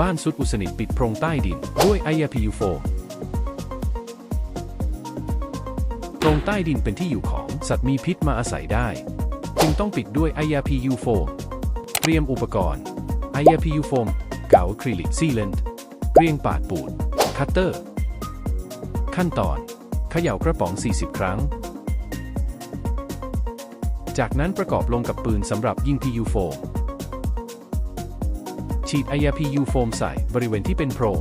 บ้านสุดอุสนิทปิดโพรงใต้ดิน ด้วยไอยาพียูโฟโพรงใต้ดินเป็นที่อยู่ของสัตว์มีพิษมาอาศัยได้ จึงต้องปิดด้วยไอยาพียูโฟเตรียมอุปกรณ์ไอยาพียูโฟมเกาคริลิกซีเลนต์เกลียงปาดปูด คัตเตอร์ ขั้นตอนเขย่ากระป๋อง 40 ครั้ง จากนั้นประกอบลงกับปืนสำหรับยิง PU โฟม ฉีดไอยา PU โฟมใส่บริเวณที่เป็นโพรง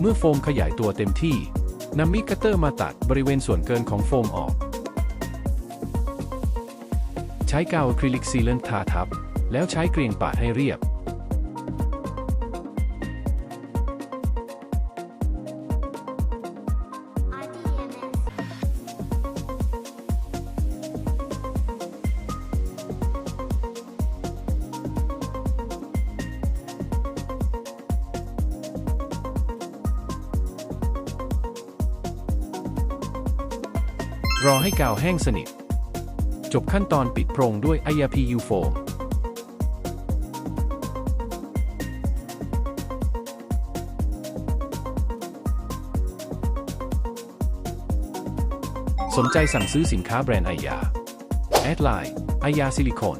เมื่อโฟมขยายตัวเต็มที่นำมีดคัตเตอร์มาตัดบริเวณส่วนเกินของโฟมออก ใช้กาวอะคริลิกซีเลนทาทับ แล้วใช้เกรียงปาดให้เรียบ รอให้กาวแห้งสนิท จบขั้นตอนปิดโพรงด้วยไอยาพียูโฟมสนใจสั่งซื้อสินค้าแบรนด์ไอยา แอดไลน์ไอยาซิลิโคน